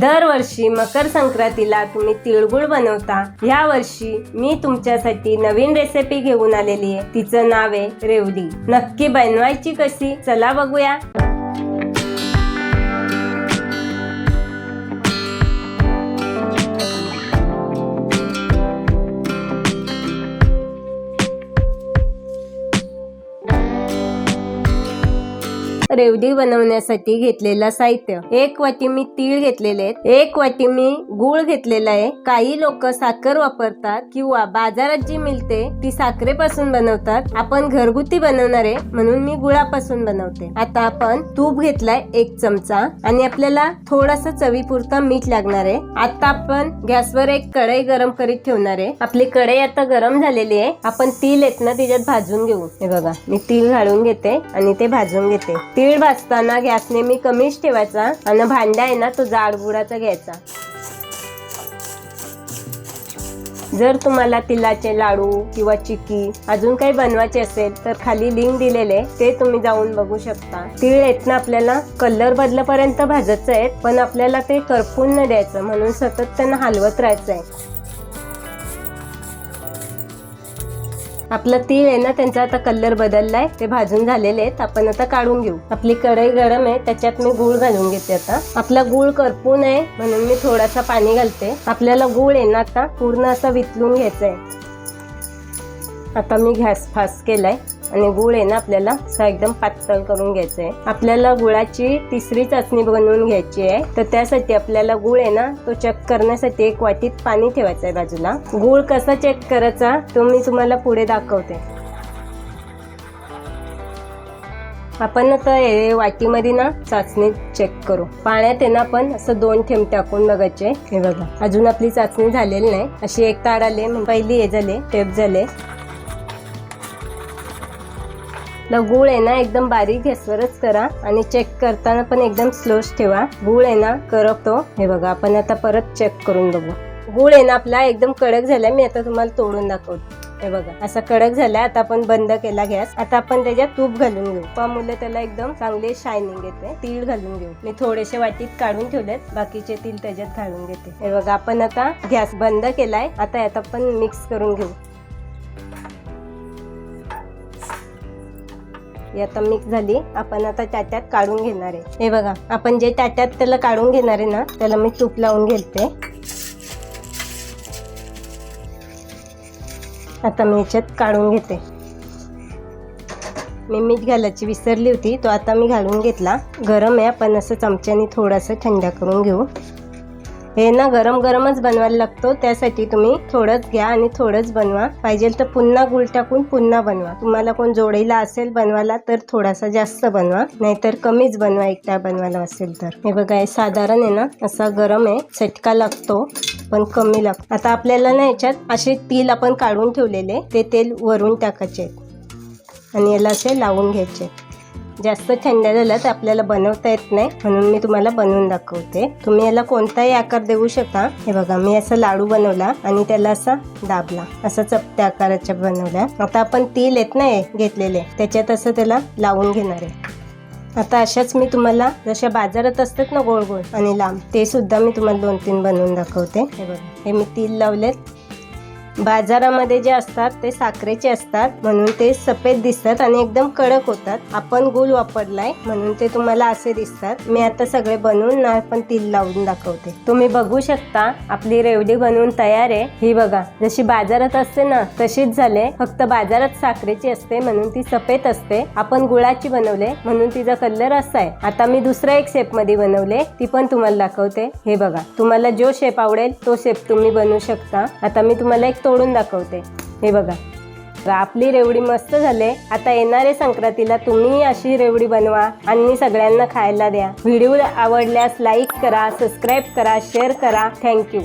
दरवर्षी मकर संक्रांतीला तुम्ही तिळगुळ बनवता. या वर्षी मी तुमच्यासाठी नवीन रेसिपी घेऊन आलेली आहे. तिचं नाव आहे रेवडी. नक्की बनवायची कशी? चला बघूया. रेवडी बनवण्यासाठी घेतलेलं साहित्य. एक वाटी मी तीळ घेतलेले आहेत. एक वाटी मी गुळ घेतलेला आहे. काही लोक साखर वापरतात किंवा बाजारात जी मिळते ती साखरेपासून बनवतात. आपण घरगुती बनवणार आहे म्हणून मी गुळापासून बनवते. आता आपण तूप घेतलाय एक चमचा आणि आपल्याला थोडासा चवीपुरता मीठ लागणार आहे. आता आपण गॅसवर एक कढई गरम करीत ठेवणार आहे. आपली कढई आता गरम झालेली आहे. आपण तीळ आहेत ना त्याच्यात भाजून घेऊ. हे बघा मी तीळ घालून घेते आणि ते भाजून घेते. तीळ भाजताना गॅस नेहमी कमीच ठेवायचा आणि भांडा आहे ना तो जाड बुडाचा घ्यायचा. जर तुम्हाला तिलाचे लाडू किंवा चिकी अजून काही बनवायचे असेल तर खाली लिंक दिलेले ते तुम्ही जाऊन बघू शकता. तीळ आहेत ना आपल्याला कलर बदलपर्यंत भाजायचं आहे पण आपल्याला ते करपून न द्यायचं म्हणून सतत त्यांना हलवत राहायचं आहे. आपलं तीळ आहे ना त्यांचा आता कलर बदललाय ते भाजून झालेले आहेत आपण आता काढून घेऊ. आपली कढई गरम आहे त्याच्यात मी गूळ घालून घेते आता. आपला गूळ करपू नये म्हणून मी थोडासा पाणी घालते. आपल्याला गूळ आहे ना आता पूर्ण असा वितलून घ्यायचा आहे आता मी गॅस फास्ट केलाय. आणि गुळ आहे ना आपल्याला असा एकदम पातळ करून घ्यायचं आहे. आपल्याला गुळाची तिसरी चाचणी बनवून घ्यायची आहे. तर त्यासाठी आपल्याला गुळ आहे ना तो चेक करण्यासाठी एक वाटीत पाणी ठेवायचं आहे बाजूला. गुळ कसा चेक करायचा तो मी तुम्हाला पुढे दाखवते. आपण आता हे वाटीमध्ये ना चाचणी चेक करू. पाण्यात आहे ना आपण असं दोन थेंब टाकून बघायचे. हे बघा. अजून आपली चाचणी झालेली नाही. अशी एक तार आले पहिली हे झाले टेप झाले. तर गूळ आहे ना एकदम बारीक गॅसवरच करा आणि चेक करताना पण एकदम स्लोच ठेवा. गूळ आहे ना करपतो. हे बघा आपण आता परत चेक करून बघू. गूळ आहे ना आपला एकदम कडक झाला मी आता तुम्हाला तोडून दाखवतो. हे बघा असा कडक झाला आता आपण बंद केला गॅस. आता आपण त्याच्यात तूप घालून घेऊ. त्यामुळे त्याला एकदम चांगले शायनिंग येते. तीळ घालून घेऊ. मी थोडेसे वाटीत काढून ठेवलेत बाकीचे तीळ त्याच्यात घालून घेते. हे बघा आपण आता गॅस बंद केलाय. आता यात आपण मिक्स करून घेऊ. ही आता मिक्स झाली. आपण आता त्याच्यात काढून घेणार आहे. हे बघा आपण जे ताट्यात त्याला काढून घेणार आहे ना त्याला मी तूप लावून घेते. आता मी याच्यात काढून घेते. मी मीठ घालायची विसरली होती तो आता मी घालून घेतला. गरम आहे आपण असं चमच्याने थोडंसं थंड करून घेऊ. हे ना गरम गरमच बनवायला लागतो. त्यासाठी तुम्ही थोडंच घ्या आणि थोडंच बनवा. पाहिजे तर पुन्हा गुळ टाकून पुन्हा बनवा. तुम्हाला कोण जोडीला असेल बनवायला तर थोडासा जास्त बनवा. नाहीतर कमीच बनवा एकटा बनवायला असेल तर. हे बघा हे साधारण आहे ना असा गरम आहे. चटका लागतो पण कमी लागतो. आता आपल्याला ना याच्यात असे तेल आपण काढून ठेवलेले ते तेल वरून टाकायचे. आणि याला असे लावून घ्यायचे. जास्त थंड झालं तर आपल्याला बनवता येत नाही म्हणून मी तुम्हाला बनवून दाखवते. तुम्ही याला कोणताही आकार देऊ शकता. हे बघा मी असं लाडू बनवला आणि त्याला असा दाबला. असं चपट्या आकाराच्या बनवल्या. आता आपण तेल येत नाही घेतलेले त्याच्यात असं त्याला लावून घेणार आहे. आता अशाच मी तुम्हाला जशा बाजारात असतात ना गोळ गोळ आणि लांब ते सुद्धा मी तुम्हाला दोन तीन बनवून दाखवते. हे बघा हे मी तील लावलेत. बाजारामध्ये जे असतात ते साखरेचे असतात म्हणून ते सफेद दिसतात आणि एकदम कडक होतात. आपण गुळ वापरलाय म्हणून ते तुम्हाला असे दिसतात. मी आता सगळे बनवून ना पण तिल लावून दाखवते. तुम्ही बघू शकता आपली रेवडी बनवून तयार आहे. ही बघा जशी बाजारात असते ना तशीच झाले फक्त बाजारात साखरेची असते म्हणून ती सफेद असते. आपण गुळाची बनवले म्हणून तिचा कलर असा आहे. आता मी दुसऱ्या एक शेपमध्ये बनवले ती पण तुम्हाला दाखवते. हे बघा तुम्हाला जो शेप आवडेल तो शेप तुम्ही बनवू शकता. आता मी तुम्हाला एक तोडून दाखवते. हे बघा. आपली रेवडी मस्त झाले. आता येणारे संक्रांतीला तुम्ही अशी रेवडी बनवा आणि सगळ्यांना खायला द्या. व्हिडिओ आवडल्यास लाईक करा सबस्क्राईब करा शेअर करा. थँक्यू